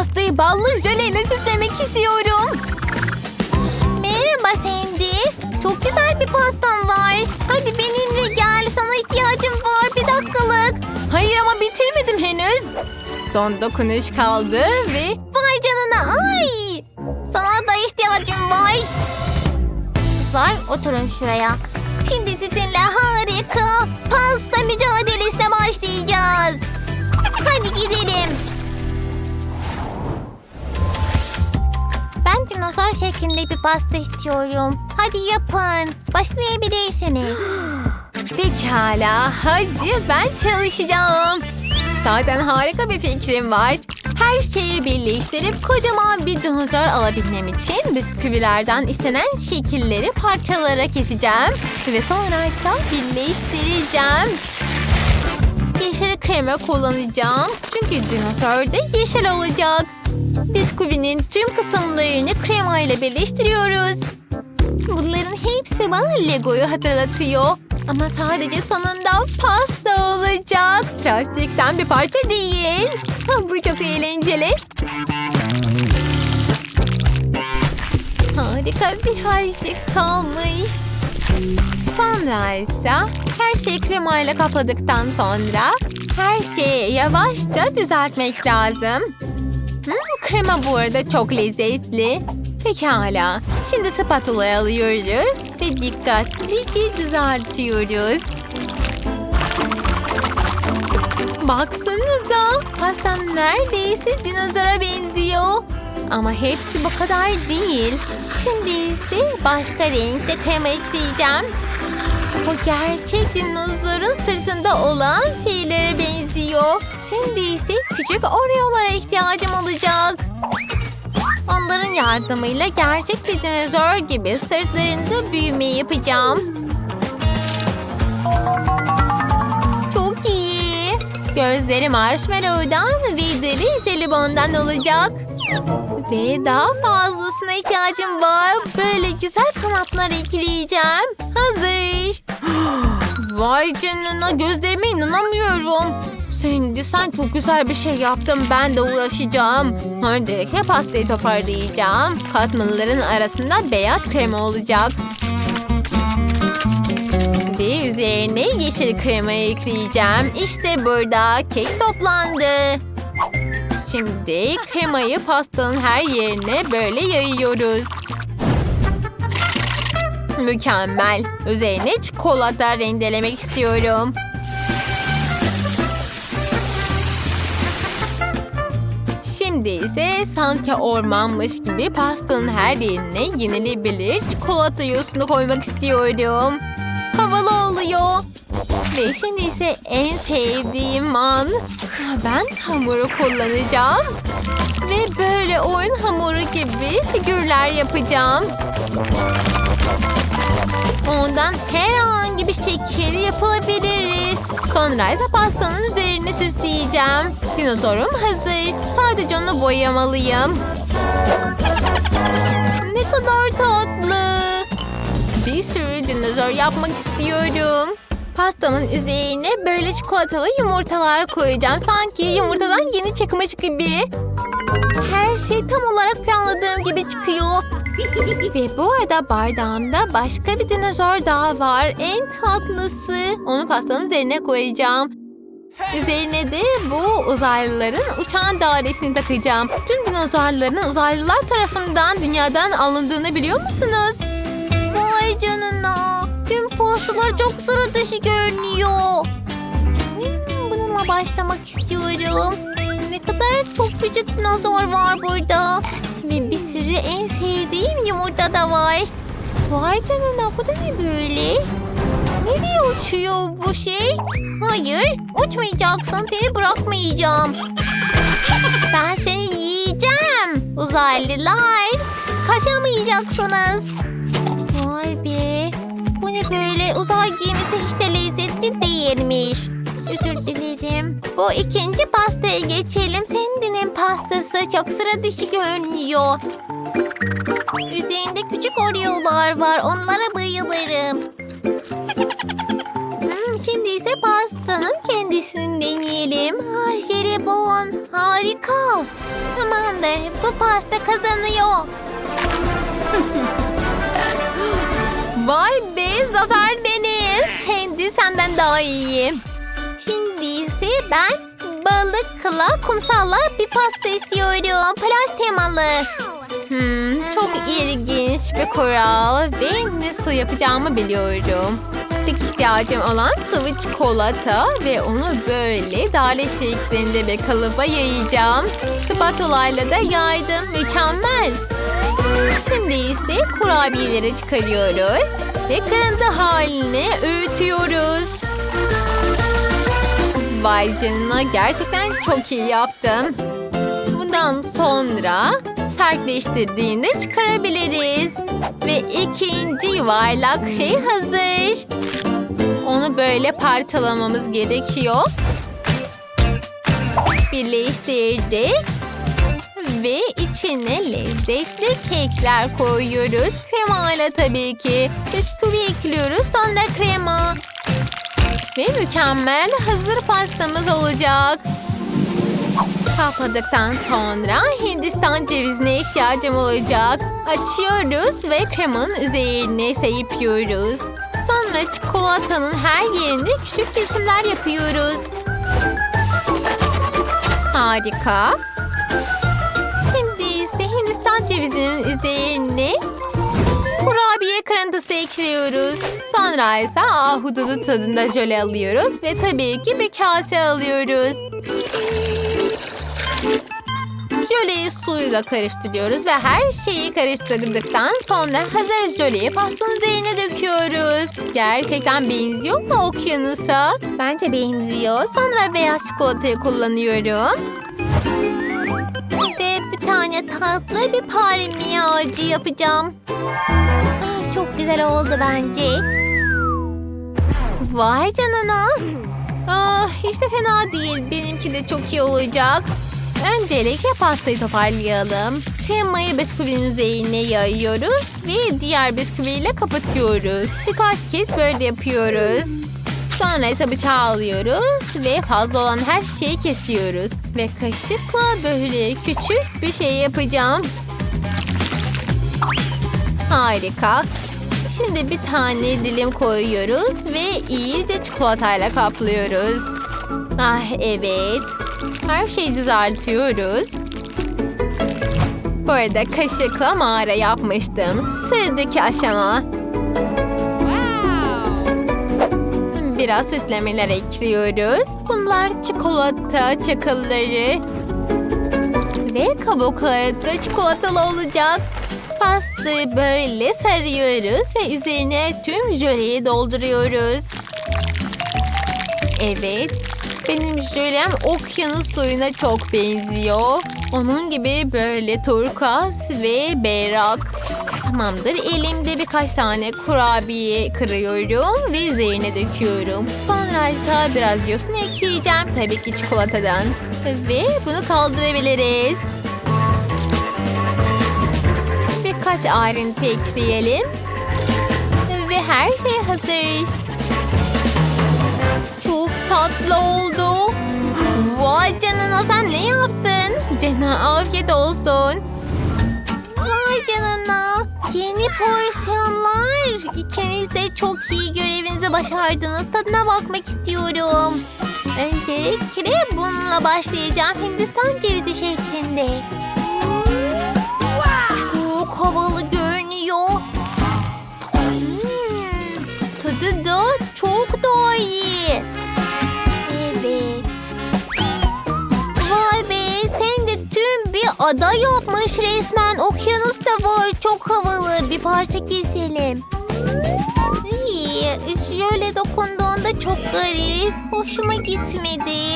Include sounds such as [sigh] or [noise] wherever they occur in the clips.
Pastayı ballı jöleyle süslemek istiyorum. Merhaba Sandy. Çok güzel bir pastam var. Hadi benimle gel. Sana ihtiyacım var. Bir dakikalık. Hayır ama bitirmedim henüz. Son dokunuş kaldı ve Vay canına. Ay. Sana da ihtiyacım var. Kızlar oturun şuraya. Şimdi sizinle harika bir pasta istiyorum. Hadi yapın. Başlayabilirsiniz. [gasps] pekala hadi ben çalışacağım. Zaten harika bir fikrim var. Her şeyi birleştirip kocaman bir dinozor alabilmem için bisküvilerden istenen şekilleri parçalara keseceğim. Ve sonra ise birleştireceğim. Yeşil krema kullanacağım. Çünkü dinozor da yeşil olacak. Bisküvinin tüm kısımlarını krema ile birleştiriyoruz. Bunların hepsi bana Lego'yu hatırlatıyor. Ama sadece sonunda pasta olacak. Plastikten bir parça değil. Bu çok eğlenceli. Harika birazcık kalmış. Sonra ise her şeyi kremayla kapladıktan sonra her şeyi yavaşça düzeltmek lazım. Hmm, krema bu arada çok lezzetli. Pekala. Şimdi spatula'yı alıyoruz ve dikkatlice düzeltiyoruz. Baksanıza. Pastam neredeyse dinozora benziyor. Ama hepsi bu kadar değil. Şimdi ise başka renkte krema ekleyeceğim. Bu gerçek dinozorun sırtında olan şeylere benziyor. Şimdi ise küçük Oreo'lara ihtiyacım olacak. Onların yardımıyla gerçek bir dinozor gibi sırtlarında büyüme yapacağım. Çok iyi. Gözleri marshmallow'dan ve dili jelibondan olacak. Ve daha fazlasına ihtiyacım var. Böyle güzel kanatlar ekleyeceğim. Hazır. [gasps] Vay canına gözlerime inanamıyorum. Sandy sen çok güzel bir şey yaptın. Ben de uğraşacağım. Öncelikle pastayı toparlayacağım. Katmanların arasında beyaz krema olacak. Ve üzerine yeşil krema ekleyeceğim. İşte burada kek toplandı. Şimdi kremayı pastanın her yerine böyle yayıyoruz. Mükemmel. Üzerine çikolata rendelemek istiyorum. Şimdi ise sanki ormanmış gibi pastanın her yerine yenilebilir çikolata yosunu koymak istiyorum. Havalı oluyor. Ve şimdi ise en sevdiğim an. Ben hamuru kullanacağım. Ve böyle oyun hamuru gibi figürler yapacağım. Ondan herhangi bir şekil yapılabiliriz. Sonra ise pastanın üzerine süsleyeceğim. Dinozorum hazır. Sadece onu boyamalıyım. Ne kadar tatlı. Bir sürü dinozor yapmak istiyorum. Pastamın üzerine böyle çikolatalı yumurtalar koyacağım. Sanki yumurtadan yeni çıkmış gibi. Her şey tam olarak planladığım gibi çıkıyor. [laughs] Ve bu arada bardağımda başka bir dinozor daha var. En tatlısı. Onu pastanın üzerine koyacağım. Üzerine de bu uzaylıların uçan dairesini takacağım. Tüm dinozorların uzaylılar tarafından dünyadan alındığını biliyor musunuz? Vay canına. Postalar çok sıra dışı görünüyor. Hmm, bununla başlamak istiyorum. Ne kadar çok küçük dinozor var burada. Ve bir sürü en sevdiğim yumurta da var. Vay canına bu da ne böyle? Nereye uçuyor bu şey? Hayır uçmayacaksın seni bırakmayacağım. Ben seni yiyeceğim. Uzaylılar. Kaçamayacaksınız. Ne böyle uzay gemisi hiç de lezzetli değilmiş. Özür dilerim. Bu ikinci pastaya geçelim. Sandy'nin pastası çok sıra dışı görünüyor. Üzerinde küçük oreolar var. Onlara bayılırım. [laughs] Hmm, Şimdi ise pastanın kendisini deneyelim. Ah jelibon harika. Tamamdır bu pasta kazanıyor. [laughs] Vay be zafer benim. Hindi senden daha iyiyim. Şimdi ise ben balıkla kumsalla bir pasta istiyorum. Plaj temalı. Hmm, çok ilginç bir kural ve nasıl yapacağımı biliyorum. Tek ihtiyacım olan sıvı çikolata ve onu böyle dale şeklinde bir kalıba yayacağım. Spatulayla da yaydım. Mükemmel. Şimdi ise kurabiyeleri çıkarıyoruz ve kırıntı haline öğütüyoruz. Vay canına gerçekten çok iyi yaptım. Bundan sonra sertleştirdiğinde çıkarabiliriz. Ve ikinci yuvarlak şey hazır. Onu böyle parçalamamız gerekiyor. Birleştirdik. Ve içine lezzetli kekler koyuyoruz. Krema ile tabii ki. Bisküvi ekliyoruz sonra krema. Ve mükemmel hazır pastamız olacak. Kapladıktan sonra Hindistan cevizine ihtiyacım olacak. Açıyoruz ve kremanın üzerine serpiyoruz. Sonra çikolatanın her yerine küçük kesimler yapıyoruz. Harika. Cevizinin üzerine kurabiye kırıntısı ekliyoruz. Sonra ise ahududu tadında jöle alıyoruz ve tabii ki bir kase alıyoruz. Jöleyi suyla karıştırıyoruz ve her şeyi karıştırdıktan sonra hazır jöleyi pastanın üzerine döküyoruz. Gerçekten benziyor mu okyanusa? Bence benziyor. Sonra beyaz çikolatayı kullanıyorum. Ve tane tatlı bir palmiye ağacı yapacağım. Ah, Çok güzel oldu bence. Vay canına. Ah, hiç fena değil. Benimki de çok iyi olacak. Öncelikle pastayı toparlayalım. Kremayı bisküvinin üzerine yayıyoruz ve diğer bisküviyle kapatıyoruz. Birkaç kez böyle yapıyoruz. Sonra ise bıçağı alıyoruz ve fazla olan her şeyi kesiyoruz. Ve kaşıkla böyle küçük bir şey yapacağım. Harika. Şimdi bir tane dilim koyuyoruz ve iyice çikolatayla kaplıyoruz. Ah evet. Her şeyi düzeltiyoruz. Bu arada kaşıkla mağara yapmıştım. Sıradaki aşama. Biraz süslemeler ekliyoruz. Bunlar çikolata çakılları. Ve kabukları da çikolatalı olacak. Pastayı böyle sarıyoruz ve üzerine tüm jöleyi dolduruyoruz. Evet, benim jölem okyanus suyuna çok benziyor. Onun gibi böyle turkuaz ve berrak. Tamamdır, elimde birkaç tane kurabiye kırıyorum ve üzerine döküyorum. Sonra ise biraz yosun ekleyeceğim. Tabii ki çikolatadan. Ve bunu kaldırabiliriz. Birkaç ayrıntı ekleyelim. Ve her şey hazır. Çok tatlı oldu. Vay canına sen ne yaptın? Cana afiyet olsun. Vay canına. Yeni porsiyonlar. İkiniz de çok iyi görevinizi başardınız. Tadına bakmak istiyorum. Öncelikle bununla başlayacağım. Hindistan cevizi şeklinde. Çok havalı görünüyor. Hmm, tadı da çok daha iyi. Ada yapmış resmen. Okyanus da var. Çok havalı. Bir parça keselim. İyi, şöyle dokunduğunda çok garip. Hoşuma gitmedi.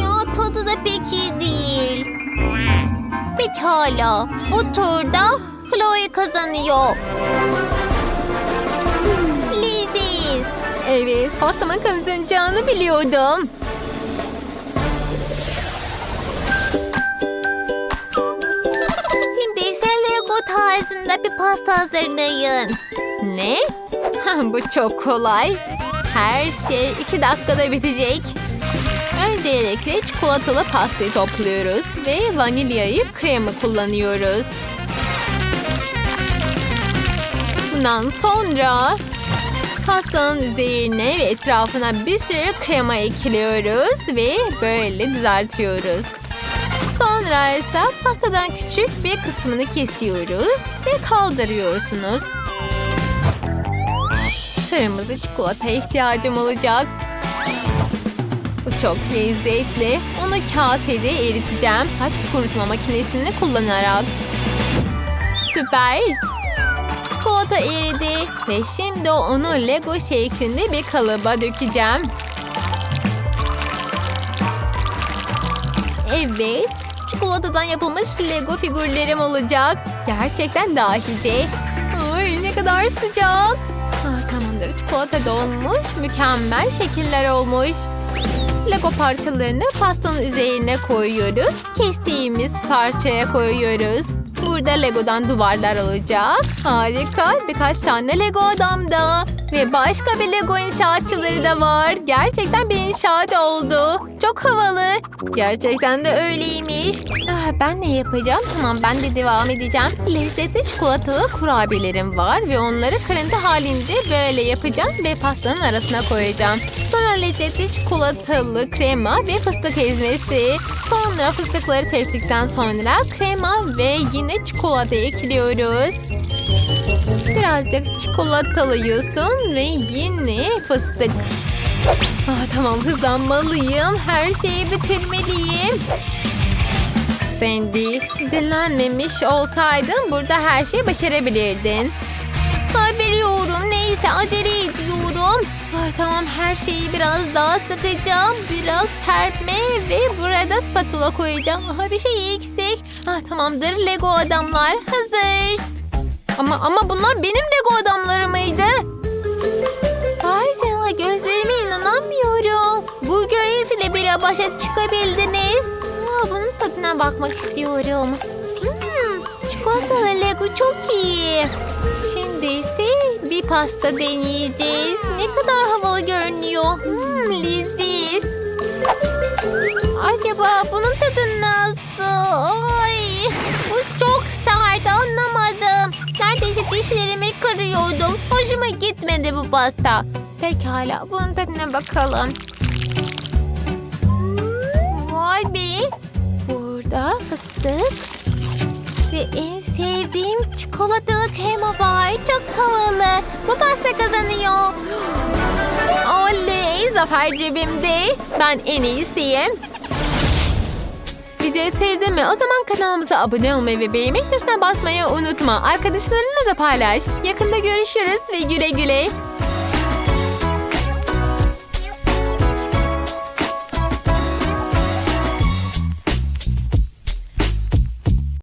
Ya tadı da pek iyi değil. Pekala. Bu turda Chloe kazanıyor. Evet, pastamın kazanacağını biliyordum. Tarzında bir pasta hazırlayın. Ne? Bu çok kolay. Her şey iki dakikada bitecek. Öncelikle çikolatalı pastayı topluyoruz ve vanilyayı krema kullanıyoruz. Bundan sonra pastanın üzerine ve etrafına bir sürü krema ekliyoruz ve böyle düzeltiyoruz. Sonra ise pastadan küçük bir kısmını kesiyoruz ve kaldırıyorsunuz. Kırmızı çikolataya ihtiyacım olacak. Bu çok lezzetli. Onu kasede eriteceğim saç kurutma makinesini kullanarak. Süper. Çikolata eridi ve şimdi onu Lego şeklinde bir kalıba dökeceğim. Evet, çikolatadan yapılmış Lego figürlerim olacak. Gerçekten dahice. Ay ne kadar sıcak. Ah, tamamdır, çikolata donmuş, mükemmel şekiller olmuş. Lego parçalarını pastanın üzerine koyuyoruz. Kestiğimiz parçaya koyuyoruz. Burada Lego'dan duvarlar olacak. Harika. Birkaç tane Lego adam da. Ve başka bir Lego inşaatçıları da var. Gerçekten bir inşaat oldu. Çok havalı. Gerçekten de öyleymiş. Ah, ben ne yapacağım? Tamam ben de devam edeceğim. Lezzetli çikolatalı kurabiyelerim var ve onları kırıntı halinde böyle yapacağım ve pastanın arasına koyacağım. Sonra lezzetli çikolatalı krema ve fıstık ezmesi. Sonra fıstıkları sevdikten sonra krema ve yine çikolata ekliyoruz. Birazcık çikolatalıyorsun ve yine fıstık. Ah, tamam hızlanmalıyım. Her şeyi bitirmeliyim. Sandy, dinlenmemiş olsaydın burada her şeyi başarabilirdin. Ha, biliyorum. Neyse acele ediyorum. Ay, tamam her şeyi biraz daha sıkacağım. Biraz serpme ve burada spatula koyacağım. Aha, bir şey eksik. Ha, tamamdır Lego adamlar hazır. Ama ama bunlar benim Lego adamlarımıydı. Vay bile başa çıkabildiniz. Aa, bunun tadına bakmak istiyorum. Hmm, çikolatalı Lego çok iyi. Şimdi ise bir pasta deneyeceğiz. Ne kadar havalı görünüyor. Hmm, leziz. Acaba bunun tadı nasıl? Ay, bu çok sert anlamadım. Neredeyse dişlerimi kırıyordum. Hoşuma gitmedi bu pasta. Pekala bunun tadına bakalım. Vay be. Burada fıstık ve en sevdiğim çikolatalı krema var. Çok havalı. Bu pasta kazanıyor. Oley! Zafer cebimde. Ben en iyisiyim. Videoyu sevdin mi? O zaman kanalımıza abone olmayı ve beğenmek tuşuna basmayı unutma. Arkadaşlarınla da paylaş. Yakında görüşürüz ve güle güle.